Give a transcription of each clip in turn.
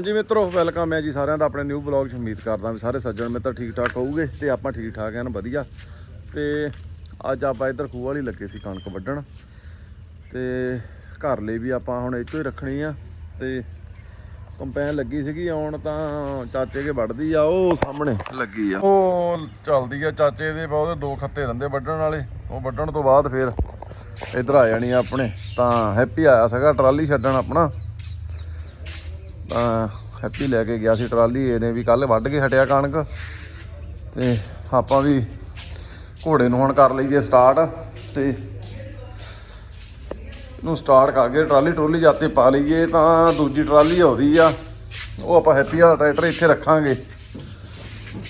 ਹਾਂਜੀ ਮਿੱਤਰੋ ਵੈਲਕਮ ਹੈ ਜੀ ਸਾਰਿਆਂ ਦਾ ਆਪਣੇ ਨਿਊ ਬਲੌਗ 'ਚ। ਉਮੀਦ ਕਰਦਾ ਵੀ ਸਾਰੇ ਸੱਜਣ ਮਿੱਤਰ ਠੀਕ ਠਾਕ ਹੋਊਗੇ ਤੇ ਆਪਾਂ ਠੀਕ ਠਾਕ ਐਨ ਵਧੀਆ। ਤੇ ਅੱਜ ਆਪਾਂ ਇੱਧਰ ਖੂਹ ਵਾਲੀ ਲੱਗੇ ਸੀ ਕਣਕ ਵੱਢਣ। ਤੇ ਘਰ ਲਈ ਵੀ ਆਪਾਂ ਹੁਣ ਇੱਥੋਂ ਹੀ ਰੱਖਣੀ ਆ। ਤੇ ਕੰਪੈਨ ਲੱਗੀ ਸੀਗੀ, ਆਉਣ ਤਾਂ ਚਾਚੇ ਕੇ ਵੱਢਦੀ ਆ, ਉਹ ਸਾਹਮਣੇ ਲੱਗੀ ਆ। ਉਹ ਚੱਲਦੀ ਆ ਚਾਚੇ ਦੇ, ਬਹੁਤ ਦੋ ਖੱਤੇ ਰਹਿੰਦੇ ਵੱਢਣ ਵਾਲੇ। ਉਹ ਵੱਢਣ ਤੋਂ ਬਾਅਦ ਫਿਰ ਇੱਧਰ ਆ ਜਾਣੀ ਆ ਆਪਣੇ। ਤਾਂ ਹੈਪੀ ਆਇਆ ਸੀਗਾ, ਟਰਾਲੀ ਛੱਡਣ ਆਪਣਾ। ਤਾਂ ਹੈਪੀ ਲੈ ਕੇ ਗਿਆ ਸੀ ਟਰਾਲੀ, ਇਹਨੇ ਵੀ ਕੱਲ ਵੱਢ ਕੇ ਹਟਿਆ ਕਣਕ ਤੇ ਆਪਾਂ ਵੀ ਘੋੜੇ ਨੂੰ ਹੁਣ ਕਰ ਲਈਏ ਸਟਾਰਟ ਤੇ ਨੂੰ ਸਟਾਰਟ ਕਰਕੇ ਟਰਾਲੀ ਟਰੋਲੀ ਜਾਤੇ ਪਾ ਲਈਏ ਤਾਂ ਦੂਜੀ ਟਰਾਲੀ ਆਉਦੀ ਆ, ਉਹ ਆਪਾਂ ਹੈਪੀ ਵਾਲਾ ਟਰੈਕਟਰ ਇੱਥੇ ਰੱਖਾਂਗੇ।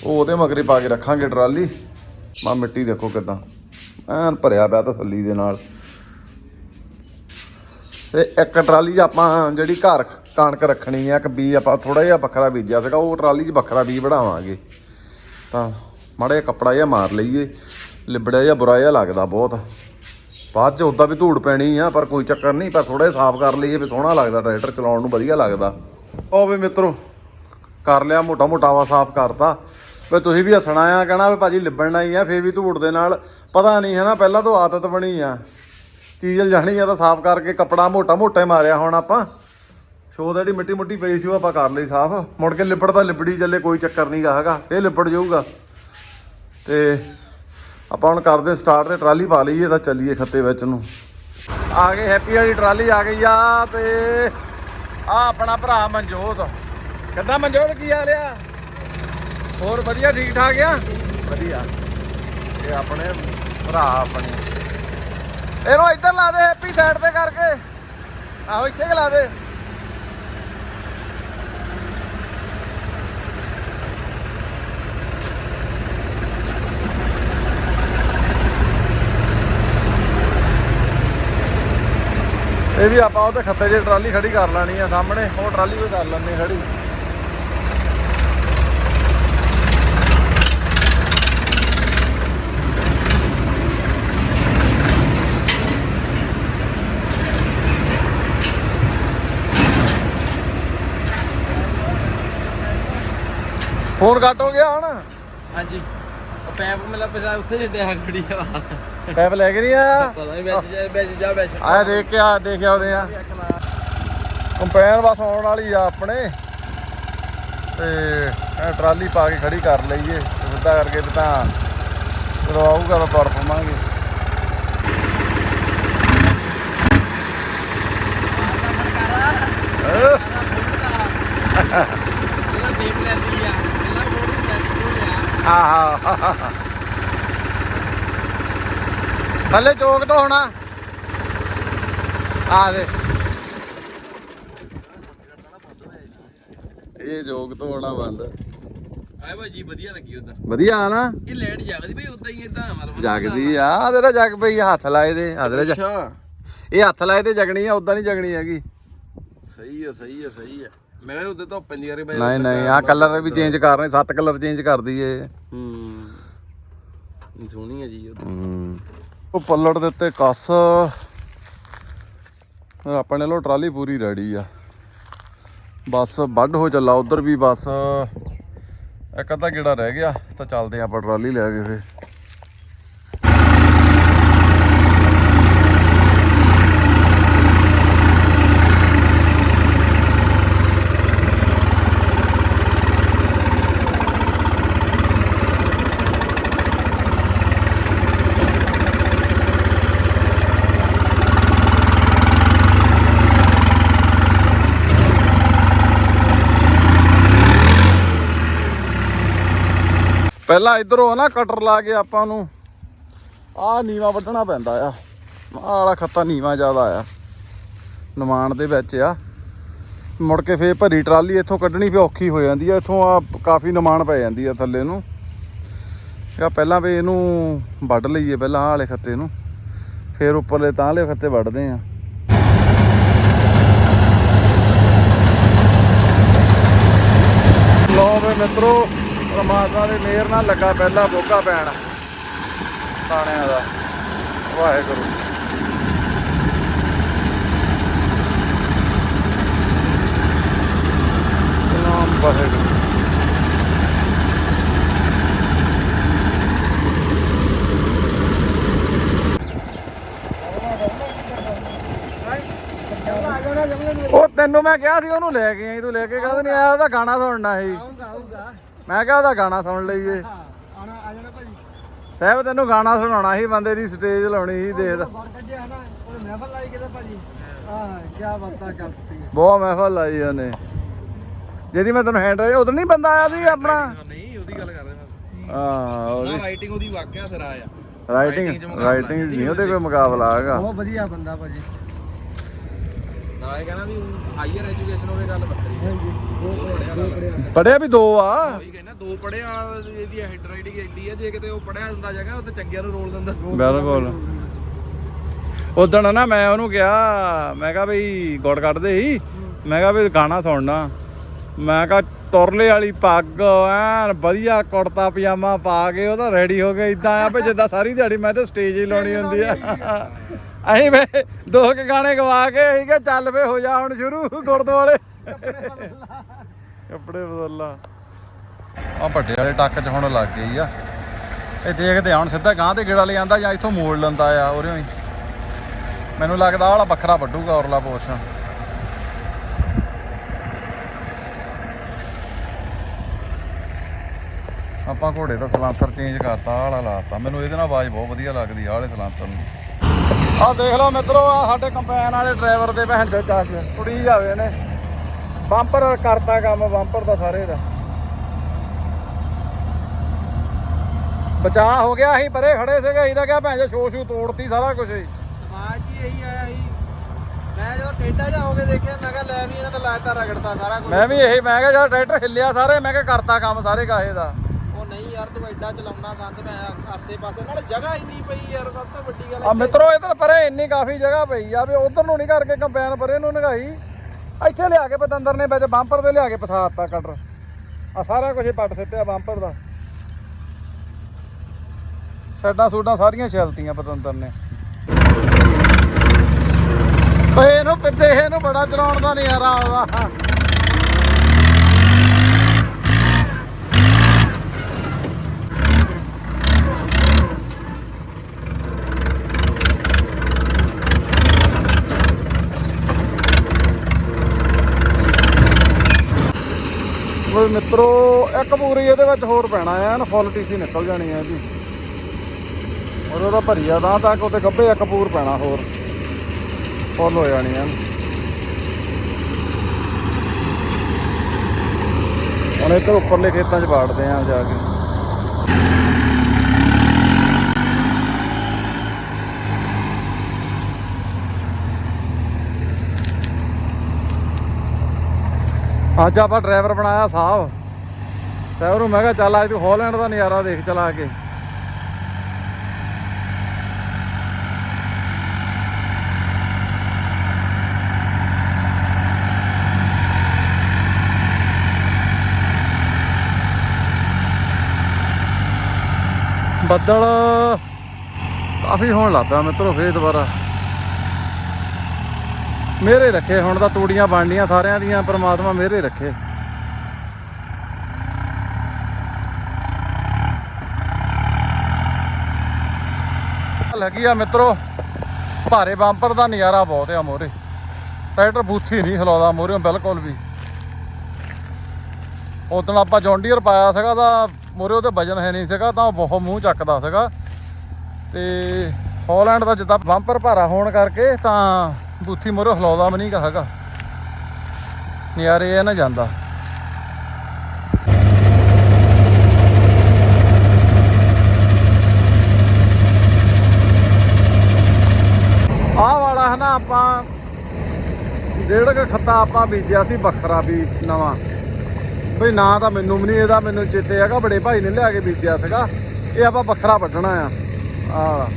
ਉਹ ਉਹਦੇ ਮਗਰੇ ਪਾ ਕੇ ਰੱਖਾਂਗੇ ਟਰਾਲੀ। ਮਾ ਮਿੱਟੀ ਦੇਖੋ ਕਿਦਾਂ, ਐਨ ਭਰਿਆ ਪਿਆ ਤਸੱਲੀ ਦੇ ਨਾਲ। ਤੇ ਇੱਕ ਟਰਾਲੀ ਆਪਾਂ ਜਿਹੜੀ ਘਰ ਕਣਕ ਰੱਖਣੀ ਆ, ਇੱਕ ਬੀ ਆਪਾਂ ਥੋੜਾ ਜਿਹਾ ਵੱਖਰਾ ਬੀਜਿਆ ਸੀਗਾ, ਉਹ ਟਰਾਲੀ 'ਚ ਵੱਖਰਾ ਬੀ ਬਣਾਵਾਂਗੇ। ਤਾਂ ਮਾੜਾ ਜਿਹਾ ਕੱਪੜਾ ਜਿਹਾ ਮਾਰ ਲਈਏ ਲਿਬੜਿਆ ਜਿਹਾ ਬੁਰਾ ਜਿਹਾ ਲੱਗਦਾ ਬਹੁਤ। ਬਾਅਦ 'ਚ ਉਦਾਂ ਵੀ ਧੂੜ ਪੈਣੀ ਆ, ਪਰ ਕੋਈ ਚੱਕਰ ਨਹੀਂ, ਪਰ ਥੋੜਾ ਜਿਹਾ ਸਾਫ਼ ਕਰ ਲਈਏ ਵੀ ਸੋਹਣਾ ਲੱਗਦਾ, ਟਰੈਕਟਰ ਚਲਾਉਣ ਨੂੰ ਵਧੀਆ ਲੱਗਦਾ। ਉਹ ਵੀ ਮਿੱਤਰੋ, ਕਰ ਲਿਆ ਮੋਟਾ ਮੋਟਾ ਵਾ ਸਾਫ਼ ਕਰਤਾ। ਵੀ ਤੁਸੀਂ ਵੀ ਹੱਸਣਾ ਆ, ਕਹਿਣਾ ਵੀ ਭਾਜੀ ਲਿਬੜਨਾ ਹੀ ਆ, ਫੇਰ ਵੀ ਧੂੜ ਦੇ ਨਾਲ। ਪਤਾ ਨਹੀਂ ਹੈ ਨਾ ਪਹਿਲਾਂ ਤੋਂ ਆਦਤ ਬਣੀ ਆ। ਚੀਜ਼ ਜਾਣੀ ਆ ਤਾਂ ਸਾਫ਼ ਕਰਕੇ ਕੱਪੜਾ ਮੋਟਾ ਮੋਟਾ ਮਾਰਿਆ ਹੁਣ ਆਪਾਂ। ਸ਼ੋ ਜਿਹੜੀ ਮਿੱਟੀ ਮੁੱਟੀ ਪਈ ਸੀ ਉਹ ਆਪਾਂ ਕਰ ਲਈ ਸਾਫ਼। ਮੁੜ ਕੇ ਲਿਬੜ ਤਾਂ ਲਿਬੜੀ ਚੱਲੇ, ਕੋਈ ਚੱਕਰ ਨਹੀਂ ਹੈਗਾ। ਇਹ ਲਿਬੜ ਜਾਊਗਾ। ਤੇ ਆਪਾਂ ਹੁਣ ਕਰਦੇ ਸਟਾਰਟ ਤੇ ਟਰਾਲੀ ਪਾ ਲਈਏ, ਤਾਂ ਚੱਲੀਏ ਖੱਤੇ ਵਿੱਚ ਨੂੰ। ਆ ਗਏ ਹੈਪੀ ਵਾਲੀ ਟਰਾਲੀ, ਆ ਗਈ ਆ ਤੇ ਆ ਆਪਣਾ ਭਰਾ ਮਨਜੋਤ। ਕਿੱਦਾਂ ਮਨਜੋਤ, ਕੀ ਹਾਲ ਆ? ਹੋਰ ਵਧੀਆ ਠੀਕ ਠਾਕ ਆ? ਵਧੀਆ। ਇਹ ਆਪਣੇ ਭਰਾ ਆਪਣੇ। ਇਹਨੂੰ ਇੱਧਰ ਲਾ ਦੇ ਹੈਪੀ ਸਾਈਡ ਤੇ ਕਰਕੇ। ਆਹੋ, ਇੱਥੇ ਲਾ ਦੇ? ਇਹ ਵੀ ਆਪਾਂ ਉਹਦੇ ਖੱਤੇ 'ਚ ਟਰਾਲੀ ਖੜੀ ਕਰ ਲੈਣੀ ਆ ਸਾਹਮਣੇ, ਉਹ ਟਰਾਲੀ ਵੀ ਕਰ ਲੈਣੇ ਖੜੀ। ਫੋਨ ਕੱਟ ਹੋ ਗਿਆ ਹੁਣ? ਹਾਂਜੀ। ਪੈਪ ਮਿਲਾ ਪਿਆ ਉੱਥੇ ਛੱਡਿਆ ਖੜੀ ਆ। ਪੈਪ ਲੈ ਕੇ ਨਹੀਂ ਆਇਆ? ਪਤਾ ਨਹੀਂ ਵਿੱਚ ਜਾ ਵਿੱਚ ਜਾ ਵਿੱਚ ਆਇਆ ਦੇਖ ਕੇ ਆ ਦੇਖ ਆਉਦੇ ਆ। ਕੰਪੈਨ ਬਸ ਆਉਣ ਵਾਲੀ ਆ ਆਪਣੇ। ਤੇ ਇਹ ਟਰਾਲੀ ਪਾ ਕੇ ਖੜੀ ਕਰ ਲਈਏ। ਸਿੱਧਾ ਕਰਕੇ ਤੇ ਤਾਂ ਜਦੋਂ ਆਊਗਾ ਤਾਂ ਤੁਰ ਪਵਾਂਗੇ। ਆਹਾ ਥੱਲੇ ਚੋਕ ਤੋਂ ਹੋਣਾ। ਆ ਦੇ। ਇਹ ਜੋਗ ਤੋਂ ਹੋਣਾ ਬੰਦ। ਆਏ ਭਾਜੀ ਵਧੀਆ ਲੱਗੀ ਉਧਰ। ਵਧੀਆ ਆ ਨਾ? ਇਹ ਲੈਟ ਜਾਗਦੀ ਭਾਈ ਉਦਾਂ ਹੀ ਇਦਾਂ ਮਤਲਬ ਜਗਦੀ ਆ। ਤੇਰਾ ਜਗ ਪਈ ਆ, ਹੱਥ ਲਾਏ ਦੇ ਆ ਤੇਰਾ ਜਗ- ਅੱਛਾ। ਇਹ ਹੱਥ ਲਾਏ ਤੇ ਜਗਣੀ ਆ ਉਦਾਂ ਨਹੀਂ ਜਗਣੀ ਹੈਗੀ। ਸਹੀ ਹੈ ਸਹੀ ਹੈ ਸਹੀ ਹੈ ਮੈਂ ਕਿਹਾ ਉੱਤੇ ਧੁੱਪ ਪੈਂਦੀ ਯਾਰੇ ਭਾਈ ਨਹੀਂ ਨਹੀਂ ਆ ਕਲਰ ਵੀ ਚੇਂਜ ਕਰ ਰਹੇ ਸੱਤ ਕਲਰ ਚੇਂਜ ਕਰਦੀ ਏ। ਹੂੰ। ਸੋਹਣੀ ਹੈ ਜੀ ਉਹ ਹੂੰ। ਉਹ ਪੱਲੜ ਦੇ ਉੱਤੇ ਕੱਸ। ਆਪਣੇ ਲੋ ਟਰਾਲੀ ਪੂਰੀ ਰੈਡੀ ਆ। ਬਸ ਵੱਢ ਹੋ ਚੱਲਾ, ਉਧਰ ਵੀ ਬਸ। ਇੱਕ ਅੱਧਾ ਗੇੜਾ ਰਹਿ ਗਿਆ, ਤਾਂ ਚੱਲਦੇ ਆ ਆਪਾਂ ਟਰਾਲੀ ਲੈ ਕੇ ਫੇ ਪਹਿਲਾਂ ਇਧਰੋਂ ਨਾ ਕਟਰ ਲਾ ਕੇ ਆਪਾਂ ਨੂੰ। ਆਹ ਨੀਵਾ ਵੱਢਣਾ ਪੈਂਦਾ ਆ। ਆਹ ਵਾਲਾ ਖੱਤਾ ਨੀਵਾ ਜ਼ਿਆਦਾ ਆ। ਨਿਮਾਣ ਦੇ ਵਿੱਚ ਆ। ਮੁੜ ਕੇ ਫੇਰ ਭਰੀ ਟਰਾਲੀ ਇੱਥੋਂ ਕੱਢਣੀ ਵੀ ਔਖੀ ਹੋ ਜਾਂਦੀ ਆ। ਇੱਥੋਂ ਆ ਕਾਫੀ ਨਿਮਾਣ ਪੈ ਜਾਂਦੀ ਆ ਥੱਲੇ ਨੂੰ। ਇਹ ਪਹਿਲਾਂ ਵੀ ਇਹਨੂੰ ਵੱਢ ਲਈਏ ਪਹਿਲਾਂ ਆਹ ਵਾਲੇ ਖੱਤੇ ਨੂੰ। ਫੇਰ ਉੱਪਰਲੇ ਤਾਂ ਵਾਲੇ ਖੱਤੇ ਵੱਢਦੇ ਆ। ਲੋ ਵੇ ਮਿੱਤਰੋ ਪਰਮਾਤਮਾ ਦੇ ਮਿਹਰ ਨਾਲ ਲੱਗਾ ਪਹਿਲਾ ਬੋਗਾ ਪੈਣ ਤਾਣਿਆਂ ਦਾ। ਵਾਹਿਗੁਰੂ। ਵਾਹਿਗੁਰੂ। ਉਹ ਤੈਨੂੰ ਮੈਂ ਕਿਹਾ ਸੀ ਉਹਨੂੰ ਲੈ ਕੇ ਆਈ, ਤੂੰ ਲੈ ਕੇ ਕਹਿੰਦਾ ਨਹੀਂ ਆਇਆ? ਉਹਦਾ ਗਾਣਾ ਸੁਣਨਾ ਸੀ। ਆਉਂਗਾ ਆਉਂਗਾ ਮੈਂ ਕਿਹਾ ਉਹਦਾ ਗਾਣਾ ਸੁਣ ਲਈਏ। ਆਣਾ ਆ ਜਾਣਾ ਭਾਜੀ ਸਾਹਿਬ ਤੈਨੂੰ ਗਾਣਾ ਸੁਣਾਉਣਾ ਸੀ ਬੰਦੇ ਦੀ ਸਟੇਜ ਲਾਉਣੀ ਸੀ ਦੇਖ। ਬਾਹਰ ਕੱਢਿਆ ਹਨਾ ਉਹ ਮਹਿਫਲ ਲਾਈ ਕਿਤੇ ਭਾਜੀ। ਆਹ ਕੀ ਬਾਤਾਂ ਕਰਤੀ ਬਹੁਤ ਮਹਿਫਲ ਲਾਈ ਉਹਨੇ। ਜਿਹਦੀ ਮੈਂ ਤੈਨੂੰ ਹੈਂਡ ਉਦੋਂ ਨਹੀਂ ਬੰਦਾ ਆਇਆ ਸੀ ਆਪਣਾ? ਨਹੀਂ ਉਹਦੀ ਗੱਲ ਕਰ ਰਿਹਾ ਹਾਂ ਉਹਦੀ। ਰਾਈਟਿੰਗ ਉਹਦੀ ਵਾਕਿਆ ਸਿਰਾ ਆ। ਰਾਈਟਿੰਗ ਰਾਈਟਿੰਗ ਨਹੀਂ ਉਹਦੇ ਕੋਈ ਮੁਕਾਬਲਾ ਹੈਗਾ। ਬਹੁਤ ਵਧੀਆ ਬੰਦਾ ਭਾਜੀ। ਨਾਲੇ ਕਹਿੰਦਾ ਵੀ ਹਾਈਅਰ ਐਜੂਕੇਸ਼ਨ ਹੋਵੇ ਗੱਲ ਵੱਖਰੀ ਹੈ। ਹਾਂਜੀ ਪੜਿਆ ਵੀ ਦੋ ਆ? ਉਹੀ ਕਹਿੰਦਾ ਦੋ ਪੜਿਆ ਵਾਲਾ ਇਹਦੀ ਹੈਡ ਐਡੀ ਆ ਜੇ ਕਿਤੇ ਉਹ ਪੜਿਆ ਹੁੰਦਾ ਜਗ੍ਹਾ ਉਹ ਤੇ ਚੰਗਿਆਂ ਨੂੰ ਰੋਲ ਦਿੰਦਾ। ਬਿਲਕੁਲ। ਉਦੋਂ ਨਾ ਮੈਂ ਉਹਨੂੰ ਕਿਹਾ ਮੈਂ ਕਿਹਾ ਬਈ ਗੁੜ ਕੱਢਦੇ ਸੀ। ਮੈਂ ਕਿਹਾ ਵੀ ਗਾਣਾ ਸੁਣਨਾ। ਮੈਂ ਕਿਹਾ ਤੁਰਲੇ ਵਾਲੀ ਪੱਗ ਐਨ ਵਧੀਆ ਕੁੜਤਾ ਪਜਾਮਾ ਪਾ ਕੇ ਉਹ ਤਾਂ ਰੈਡੀ ਹੋ ਕੇ ਇਦਾਂ ਆ ਵੀ ਜਿੱਦਾਂ ਸਾਰੀ ਦਿਹਾੜੀ ਮੈਂ ਤਾਂ ਸਟੇਜ ਹੀ ਲਾਉਣੀ ਹੁੰਦੀ ਆ। ਅਸੀਂ ਵੇ ਦੋ ਕੇ ਗਾਣੇ ਗਵਾ ਕੇ ਅਸੀਂ ਕਿ ਚੱਲ ਵੇ ਹੋ ਜਾ ਹੁਣ ਸ਼ੁਰੂ, ਗੁਰਦੁਆਰੇ। ਕੱਪੜੇ ਬਦਲਾ ਆ ਵੱਡੇ ਵਾਲੇ ਟੱਕ 'ਚ ਹੁਣ ਲੱਗ ਗਈ ਆ। ਇਹ ਦੇਖਦੇ ਆ, ਹੁਣ ਸਿੱਧਾ ਗਾਂ ਤੇ ਗੇੜਾ ਲੈ ਜਾਂਦਾ ਜਾਂ ਇੱਥੋਂ ਮੋੜ ਲੈਂਦਾ ਆ ਉਰਿਓਂ ਹੀ। ਮੈਨੂੰ ਲੱਗਦਾ ਆਹ ਵਾਲਾ ਵੱਖਰਾ ਵੱਡੂਗਾ ਔਰਲਾ ਪੋਰਸ਼ਨ। ਆਪਾਂ ਘੋੜੇ ਦਾ ਸਲਾਂਸਰ ਚੇਂਜ ਕਰਤਾ, ਆਹ ਵਾਲਾ ਲਾਤਾ। ਮੈਨੂੰ ਇਹਦੇ ਨਾਲ ਆਵਾਜ਼ ਬਹੁਤ ਵਧੀਆ ਲੱਗਦੀ ਆਹ ਵਾਲੇ ਸਲਾਂਸਰ ਨੂੰ। ਆਹ ਦੇਖ ਲਓ ਮਿੱਤਰੋ ਆ ਸਾਡੇ ਕੰਪੈਨ ਵਾਲੇ ਡਰਾਈਵਰ ਦੇ ਭੈਣ ਦੇ ਚੱਕ ਕੁੜੀ ਜਾਵੇ ਨੇ ਬੰਪਰ ਕਰਤਾ ਕੰਮ ਬੰਪਰ ਦਾ ਸਾਰੇ ਦਾ। ਬਚਾ ਹੋ ਗਿਆ ਅਸੀਂ ਪਰੇ ਖੜੇ ਸੀਗੇ ਤਾਂ ਕਿਹਾ ਭੈਣ ਜੋ ਸ਼ੋ ਸ਼ੂ ਤੋੜਤੀ ਸਾਰਾ ਕੁਝ ਹੀ। ਸਮਾਜ ਜੀ ਇਹੀ ਆਇਆ ਸੀ। ਮੈਂ ਜਦੋਂ ਟੇਡਾ ਜਾ ਹੋ ਕੇ ਦੇਖਿਆ ਮੈਂ ਕਿਹਾ ਲੈ ਵੀ ਇਹਨਾਂ ਤਾਂ ਲਾਇਤਾ ਰਗੜਤਾ ਸਾਰਾ ਕੁਝ ਮੈਂ ਵੀ ਇਹੀ ਮੈਂ ਕਿਹਾ ਯਾਰ ਟਰੈਕਟਰ ਹਿੱਲਿਆ ਸਾਰੇ ਮੈਂ ਕਿਹਾ ਕਰਤਾ ਕੰਮ ਸਾਰੇ ਕਾਹੇ ਦਾ। ਯਾਰ ਤੂੰ ਐਡਾ ਚਲਾਉਣਾ ਸੰਤ ਮੈਂ ਆਸੇ ਪਾਸੇ ਨਾਲ ਜਗ੍ਹਾ ਇੰਨੀ ਪਈ ਯਾਰ ਸਭ ਤੋਂ ਵੱਡੀ ਗੱਲ ਆ ਮਿੱਤਰੋ ਇਧਰ ਪਰੇ ਇੰਨੀ ਕਾਫੀ ਜਗ੍ਹਾ ਪਈ ਆ ਵੀ ਉਧਰ ਨੂੰ ਨਹੀਂ ਕਰਕੇ ਕੰਪੈਨ ਪਰੇ ਨੂੰ ਨਗਾਈ ਇੱਥੇ ਲਿਆ ਕੇ ਪਤੰਦਰ ਨੇ ਵਿੱਚ ਬੰਪਰ ਦੇ ਲਿਆ ਕੇ ਫਸਾਤਾ ਕਟਰ ਆ ਸਾਰਾ ਕੁਝ ਪੱਟ ਸਿੱਟਿਆ ਬੰਪਰ ਦਾ। ਸਾਈਡਾਂ ਸੂਡਾਂ ਸਾਰੀਆਂ ਛਲਤੀਆਂ ਪਤੰਦਰ ਨੇ। ਓਏ ਇਹਨੂੰ ਪਿੱਤੇ ਇਹਨੂੰ ਬੜਾ ਚਲਾਉਣ ਦਾ ਨਜ਼ਾਰਾ ਆਉਂਦਾ। ਉਹ ਮਿੱਤਰੋ, ਇੱਕ ਪੂਰੀ ਇਹਦੇ ਵਿੱਚ ਹੋਰ ਪੈਣਾ ਆ ਨਾ ਫੁੱਲ ਟੀਸੀ ਨਿਕਲ ਜਾਣੀ ਆ ਇਹਦੀ ਔਰ ਉਹਦਾ ਭਰੀਆ ਤਾਂ ਤੱਕ ਉਹਦੇ ਗੱਭੇ ਇੱਕ ਪੂਰ ਪੈਣਾ ਹੋਰ। ਫੁੱਲ ਹੋ ਜਾਣੀ ਆ। ਹੁਣ ਇੱਧਰ ਉੱਪਰਲੇ ਖੇਤਾਂ 'ਚ ਬਾੜਦੇ ਆ ਜਾ ਕੇ। ਅੱਜ ਆਪਾਂ ਡਰਾਈਵਰ ਬਣਾਇਆ ਸਾਹਿਬ ਡਰਾਈਵਰ ਨੂੰ ਮੈਂ ਕਿਹਾ ਚੱਲ ਅੱਜ ਤੂੰ ਹਾਲੈਂਡ ਦਾ ਨਜ਼ਾਰਾ ਦੇਖ, ਚਲਾ ਕੇ। ਬੱਦਲ ਕਾਫੀ ਹੋਣ ਲੱਗ ਪਿਆ ਮਿੱਤਰੋ ਫੇਰ ਦੁਬਾਰਾ। ਮੇਰੇ ਰੱਖੇ, ਹੁਣ ਤਾਂ ਤੂੜੀਆਂ ਬਣਨੀਆਂ ਸਾਰਿਆਂ ਦੀਆਂ, ਪਰਮਾਤਮਾ ਮੇਰੇ ਰੱਖੇ। ਲੱਗੀ ਆ ਮਿੱਤਰੋ, ਭਾਰੇ ਬੰਪਰ ਦਾ ਨਜ਼ਾਰਾ ਬਹੁਤ ਆ ਮੋਰੇ। ਟਰੈਕਟਰ ਬੂਥੀ ਨਹੀਂ ਹਿਲਾਉਂਦਾ ਮੋਰਿਓਂ ਬਿਲਕੁਲ ਵੀ। ਉਦੋਂ ਆਪਾਂ ਜੌਂਡੀਅਰ ਪਾਇਆ ਸੀਗਾ ਤਾਂ ਮੋਰੇ ਉਹਦੇ ਵਜਨ ਹੈ ਨਹੀਂ ਸੀਗਾ, ਤਾਂ ਉਹ ਬਹੁਤ ਮੂੰਹ ਚੱਕਦਾ ਸੀਗਾ। ਤੇ ਹਾਲੈਂਡ ਦਾ ਜਿੱਦਾਂ ਬੰਪਰ ਭਾਰਾ ਹੋਣ ਕਰਕੇ ਤਾਂ ਬੂਥੀ ਮੋਰੇ ਹਿਲਾਉਂਦਾ ਵੀ ਨਹੀਂ ਹੈਗਾ। ਨਜ਼ਾਰੇ ਇਹ ਨਾ ਜਾਂਦਾ। ਆਹ ਵਾਲਾ ਹੈ ਆਪਾਂ, ਡੇਢ ਕੁ ਖੱਤਾ ਆਪਾਂ ਬੀਜਿਆ ਸੀ ਵੱਖਰਾ ਵੀ ਨਵਾਂ। ਬਈ ਨਾ ਤਾਂ ਮੈਨੂੰ ਵੀ ਨਹੀਂ ਇਹਦਾ ਮੈਨੂੰ ਚੇਤੇ ਹੈਗਾ, ਬੜੇ ਭਾਈ ਨੇ ਲਿਆ ਕੇ ਬੀਜਿਆ ਸੀਗਾ। ਇਹ ਆਪਾਂ ਵੱਖਰਾ ਵੱਢਣਾ ਆ। ਆ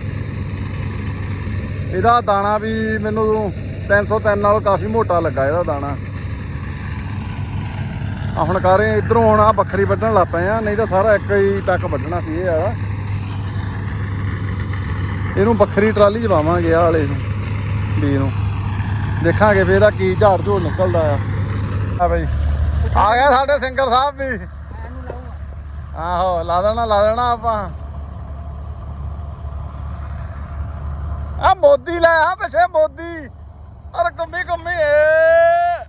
ਇਹਦਾ ਦਾਣਾ ਵੀ ਮੈਨੂੰ 303 ਨਾਲੋਂ ਕਾਫੀ ਮੋਟਾ ਲੱਗਾ ਇਹਦਾ ਦਾਣਾ। ਆ ਹੁਣ ਕਰ ਰਹੇ ਇਧਰੋਂ ਹੁਣ ਆ ਵੱਖਰੀ ਵੱਢਣ ਲੱਗ ਪਏ ਆ ਨਹੀਂ ਤਾਂ ਸਾਰਾ ਇੱਕ ਹੀ ਟੱਕ ਵੱਢਣਾ ਸੀ ਇਹ ਵਾਲਾ। ਇਹਨੂੰ ਵੱਖਰੀ ਟਰਾਲੀ 'ਚ ਪਾਵਾਂਗੇ ਆ ਵਾਲੇ ਨੂੰ ਬੀ ਨੂੰ। ਦੇਖਾਂਗੇ ਫੇਰ ਇਹਦਾ ਕੀ ਝਾੜ ਝੋੜ ਨਿਕਲਦਾ ਆ। ਆ ਬਈ ਆ ਗਿਆ ਸਾਡੇ ਸਿੰਗਰ ਸਾਹਿਬ ਵੀ। ਆਹੋ ਲਾ ਦੇਣਾ ਲਾ ਦੇਣਾ ਆਪਾਂ। ਆ ਮੋਦੀ ਲੈ ਆ ਪਿੱਛੇ ਮੋਦੀ। ਅਰ ਕੰਮੀ ਕੰਮੀ, ਏ।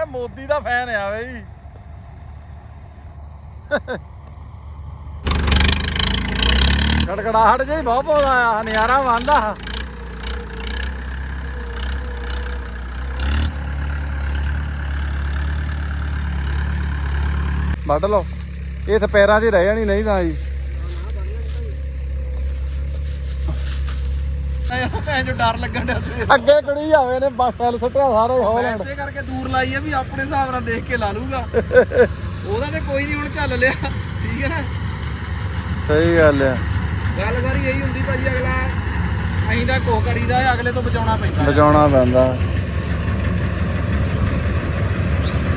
ਇਹ ਮੋਦੀ ਦਾ ਫੈਨ ਆ ਬਈ। ਗੜਗੜਾਹਟ ਜਿਹੀ ਬਹੁਤ ਬਹੁਤ ਆਇਆ ਨਜ਼ਾਰਾ ਮੰਨਦਾ ਵੱਢ ਲਓ। ਇਹ ਪੈਰਾਂ 'ਚ ਹੀ ਰਹਿ ਜਾਣੀ, ਨਹੀਂ ਤਾਂ ਜੀ ਭੈਣ ਜੋ ਡਰ ਲੱਗਣ ਡਿਆ ਸੀ। ਅੱਗੇ ਕੁੜੀ ਜਾਵੇ ਨੇ ਬਸ ਫੈਲ ਸੁੱਟਿਆ ਸਾਰੇ ਹੌਲੈਂਡ। ਐਸੇ ਕਰਕੇ ਦੂਰ ਲਾਈ ਆ ਵੀ ਆਪਣੇ ਹਿਸਾਬ ਨਾਲ ਦੇਖ ਕੇ ਲਾ ਲੂਗਾ। ਉਹਦਾ ਤੇ ਕੋਈ ਨਹੀਂ ਹੁਣ ਚੱਲ ਲਿਆ। ਠੀਕ ਹੈ ਨਾ? ਸਹੀ ਗੱਲ ਆ। ਗੱਲ ਸਾਰੀ ਇਹੀ ਹੁੰਦੀ ਭਾਜੀ ਅਗਲਾ ਅਸੀਂ ਤਾਂ ਕੋਹ ਕਰੀਦਾ ਹੈ, ਅਗਲੇ ਤੋਂ ਬਚਾਉਣਾ ਪੈਂਦਾ। ਬਚਾਉਣਾ ਪੈਂਦਾ।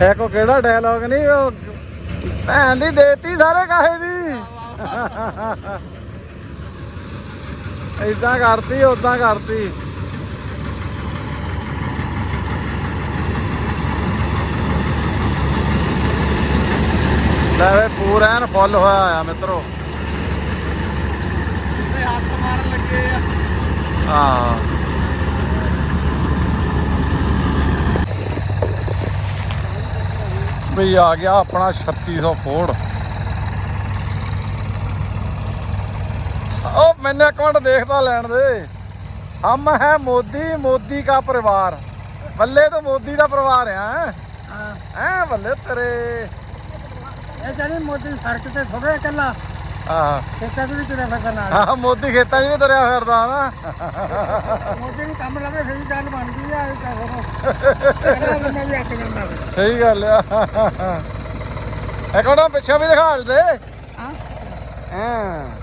ਇਹ ਕੋ ਕਿਹੜਾ ਡਾਇਲੌਗ ਨਹੀਂ ਉਹ ਭੈਣ ਦੀ ਦੇਤੀ ਸਾਰੇ ਕਾਹੇ ਦੀ? ਇਦਾਂ ਕਰਤੀ ਉਦਾਂ ਕਰਤੀ। ਲੈ ਵੇ ਪੂਰਾ ਐਨ ਫੁੱਲ ਹੋਇਆ ਆ ਮਿੱਤਰੋ। ਤੇ ਹੱਥ ਮਾਰਨ ਲੱਗੇ ਆ। ਹਾਂ। ਵੀ ਆ ਗਿਆ ਆਪਣਾ 3600 ਫੋੜ ਉਹ ਮੈਨੂੰ ਇੱਕ ਮਿੰਟ ਦੇਖਦਾ ਲੈਣ ਦੇ। ਹਮ ਹੈ ਮੋਦੀ ਮੋਦੀ ਦਾ ਪਰਿਵਾਰ। ਬੱਲੇ ਤੋਂ ਮੋਦੀ ਦਾ ਪਰਿਵਾਰ ਆ ਹਾਂ? ਹੈ। ਬੱਲੇ ਤੇਰੇ। ਇਹ ਜਾਨੀ ਮੋਦੀ ਸੜਕ ਤੇ ਥੋੜਾ ਇਕੱਲਾ। ਆਹ। ਖੇਤਾਂ ਦੇ ਵਿੱਚ ਰਹਿ ਫਿਰਦਾ ਨਾਲ। ਹਾਂ ਮੋਦੀ ਖੇਤਾਂ 'ਚ ਵੀ ਤੁਰਿਆ ਫਿਰਦਾ ਨਾ। ਮੋਦੀ ਨੂੰ ਕੰਮ ਲਵੇ ਫਿਰ ਗੱਲ ਬਣਦੀ ਆ ਇਹ ਤਾਂ ਹੋਰ। ਬੰਦਾ ਵੀ ਅੱਕ ਜਾਂਦਾ। ਸਹੀ ਗੱਲ ਆ। ਇੱਕ ਉਹਨਾਂ ਪਿੱਛੇ ਵੀ ਦਿਖਾ ਦੇ। ਹਾਂ। ਹਾਂ।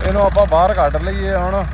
ਇਹਨੂੰ ਆਪਾਂ ਬਾਹਰ ਕੱਢ ਲਈਏ ਹੁਣ।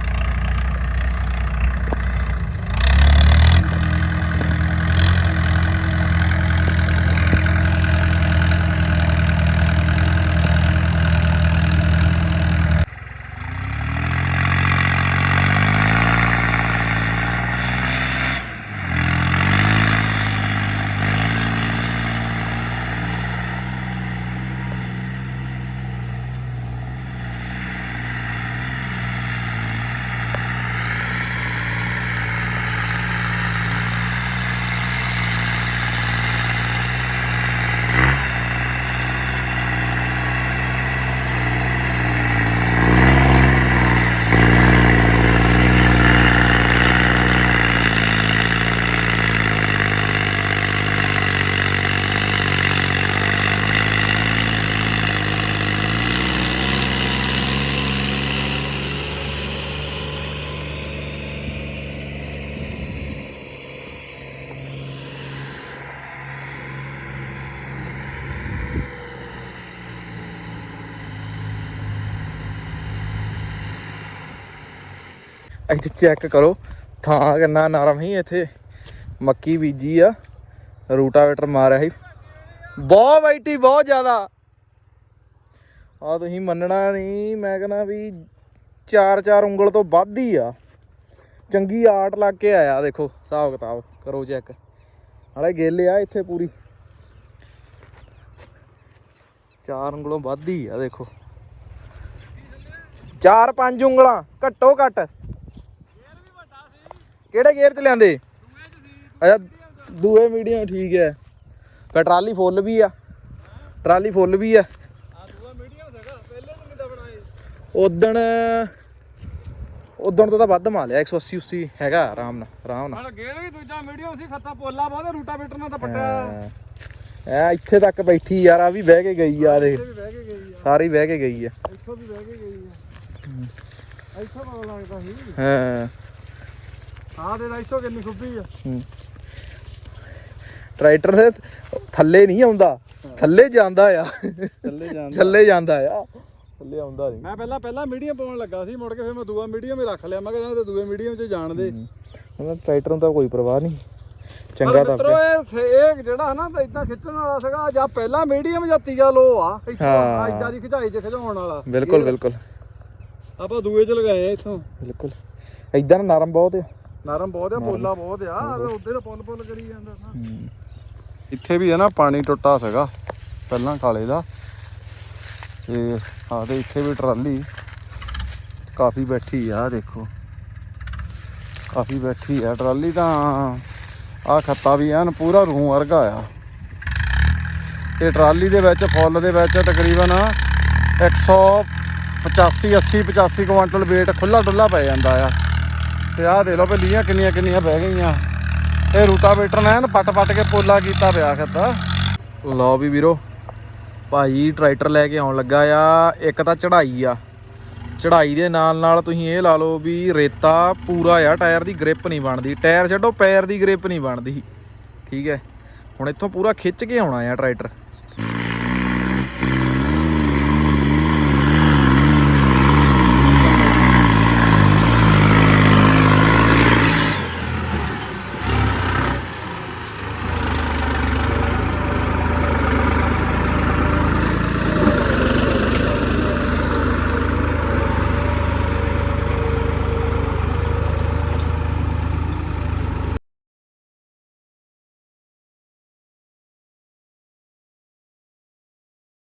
ਇੱਥੇ ਚੈੱਕ ਕਰੋ। ਥਾਂ ਕਿੰਨਾ ਨਰਮ ਹੀ ਇੱਥੇ ਮੱਕੀ ਬੀਜੀ ਆ, ਰੂਟਾਵੇਟਰ ਮਾਰਿਆ ਸੀ। ਬਹੁਤ ਬੈਠੀ ਬਹੁਤ ਜ਼ਿਆਦਾ। ਆ ਤੁਸੀਂ ਮੰਨਣਾ ਨਹੀਂ, ਮੈਂ ਕਹਿੰਦਾ ਵੀ ਚਾਰ ਚਾਰ ਉਂਗਲ ਤੋਂ ਵੱਧ ਹੀ ਆ। ਚੰਗੀ ਆਰਟ ਲੱਗ ਕੇ ਆਇਆ, ਦੇਖੋ, ਹਿਸਾਬ ਕਿਤਾਬ, ਕਰੋ ਚੈੱਕ ਨਾਲੇ ਗਿੱਲ ਆ ਇੱਥੇ ਪੂਰੀ। ਚਾਰ ਉਂਗਲੋਂ ਵੱਧ ਹੀ ਆ, ਦੇਖੋ। ਚਾਰ ਪੰਜ ਉਂਗਲਾਂ ਘੱਟੋ ਘੱਟ ਕਿਹੜੇ ਗੇਅਰ ਚ ਲਿਆਂਦੇ? ਅੱਛਾ ਦੂਏ ਮੀਡੀਅਮ ਠੀਕ ਹੈ। ਕਾ ਟਰਾਲੀ ਫੁੱਲ ਵੀ ਆ। ਟਰਾਲੀ ਫੁੱਲ ਵੀ ਆ। ਉਦਣ ਉਦਣ ਤੋਂ ਤਾਂ ਵੱਧ ਮਾ ਲਿਆ 180 80 ਹੈਗਾ ਆਰਾਮ ਨਾਲ ਆਰਾਮ ਨਾਲ। ਗੇਰ ਵੀ ਦੂਜਾ ਮੀਡੀਅਮ ਸੀ ਖੱਤਾ ਪੋਲਾ ਬਾਅਦ ਰੂਟਾਵੇਟਰ ਨਾਲ ਤਾਂ ਹਾਂ। ਐ ਇੱਥੇ ਤੱਕ ਬੈਠੀ ਯਾਰ ਆ ਵੀ ਬਹਿ ਕੇ ਗਈ ਕੇ ਗਈ ਸਾਰੀ ਬਹਿ ਕੇ ਗਈ ਆ। ਆ ਇੱਥੋਂ ਵੀ ਬਹਿ ਕੇ ਗਈ ਆ। ਇੱਥੋਂ ਪਤਾ ਲੱਗਦਾ ਸੀ। ਹਾਂ। ਆਹ ਦੇ ਇੱਥੋਂ ਕਿੰਨੀ ਖੁੱਬੀ ਆ। ਟਰੈਕਟਰ ਦੇ ਥੱਲੇ ਨਹੀਂ ਆਉਂਦਾ ਥੱਲੇ ਜਾਂਦਾ ਆ। ਥੱਲੇ ਜਾਂਦਾ। ਥੱਲੇ ਜਾਂਦਾ ਆ। ਥੱਲੇ ਆਉਂਦਾ ਨਹੀਂ। ਮੈਂ ਪਹਿਲਾਂ ਪਹਿਲਾਂ ਮੀਡੀਅਮ ਪਾਉਣ ਲੱਗਾ ਸੀ ਮੁੜ ਕੇ ਫਿਰ ਮੈਂ ਦੂਆ ਮੀਡੀਅਮ ਹੀ ਰੱਖ ਲਿਆ। ਮੈਂ ਕਿਹਾ ਤੇ ਦੂਏ ਮੀਡੀਅਮ 'ਚ ਜਾਣ ਦੇ ਉਹਨਾਂ ਟਰੈਕਟਰ ਨੂੰ ਤਾਂ ਕੋਈ ਪਰਵਾਹ ਨਹੀਂ। ਚੰਗਾ ਤਾਂ ਮਿੱਤਰੋ ਇਹ ਇਹ ਜਿਹੜਾ ਨਾ ਤਾਂ ਇਦਾਂ ਖਿੱਚਣ ਵਾਲਾ ਸੀਗਾ ਜਾਂ ਪਹਿਲਾਂ ਮੀਡੀਅਮ ਜਾਂ ਤੀਜਾ ਲੋ ਆ ਇੱਥੋਂ ਹਾਂ। ਇਦਾਂ ਦੀ ਖਿਚਾਈ 'ਚ ਖਿਚਾਉਣ ਵਾਲਾ। ਬਿਲਕੁਲ ਬਿਲਕੁਲ। ਆਪਾਂ ਦੂਏ 'ਚ ਲਗਾਏ ਆ ਇੱਥੋਂ। ਬਿਲਕੁਲ। ਇਦਾਂ ਨਰਮ ਬਹੁਤ ਆ। ਨਰਮ ਬਹੁਤ ਆ ਪੋਲਾ ਬਹੁਤ ਆ ਉੱਦੇ ਤਾਂ ਪੁੱਲ ਪੁੱਲ ਕਰੀ ਜਾਂਦਾ ਨਾ ਇੱਥੇ ਵੀ ਹੈ ਨਾ ਪਾਣੀ ਟੁੱਟਾ ਸੀਗਾ ਪਹਿਲਾਂ ਕਾਲੇ ਦਾ। ਤੇ ਆ ਤੇ ਇੱਥੇ ਵੀ ਟਰਾਲੀ ਕਾਫੀ ਬੈਠੀ ਆ ਦੇਖੋ। ਕਾਫੀ ਬੈਠੀ ਆ ਟਰਾਲੀ ਤਾਂ ਆ ਖੱਤਾ ਵੀ ਐਨ ਪੂਰਾ ਰੂਹ ਵਰਗਾ ਆ। ਤੇ ਟਰਾਲੀ ਦੇ ਵਿੱਚ ਫੁੱਲ ਦੇ ਵਿੱਚ ਤਕਰੀਬਨ 185 80 85 ਕੁਇੰਟਲ weight ਖੁੱਲਾ ਡੁੱਲਾ ਪੈ ਜਾਂਦਾ ਆ। ਤੇ ਆਹ ਦੇ ਲਓ ਵੀ ਲੀਆਂ ਕਿੰਨੀਆਂ ਕਿੰਨੀਆਂ ਬਹਿ ਗਈਆਂ। ਇਹ ਰੂਟਾਵੇਟਰ ਨੇ ਐਨ ਪੱਟ ਪੱਟ ਕੇ ਪੋਲਾ ਕੀਤਾ ਪਿਆ ਖੱਤਾ। ਲਓ ਵੀ ਵੀਰੋ, ਭਾਈ ਟਰੈਕਟਰ ਲੈ ਕੇ ਆਉਣ ਲੱਗਾ ਆ, ਇੱਕ ਤਾਂ ਚੜਾਈ ਆ। ਚੜਾਈ ਦੇ ਨਾਲ ਨਾਲ ਤੁਸੀਂ ਇਹ ਲਾ ਲਓ ਵੀ ਰੇਤਾ ਪੂਰਾ ਆ, ਟਾਇਰ ਦੀ ਗ੍ਰਿਪ ਨਹੀਂ ਬਣਦੀ। ਟਾਇਰ ਛੱਡੋ, ਪੈਰ ਦੀ ਗ੍ਰਿਪ ਨਹੀਂ ਬਣਦੀ। ਠੀਕ ਹੈ, ਹੁਣ ਇੱਥੋਂ ਪੂਰਾ ਖਿੱਚ ਕੇ ਆਉਣਾ ਆ ਟਰੈਕਟਰ।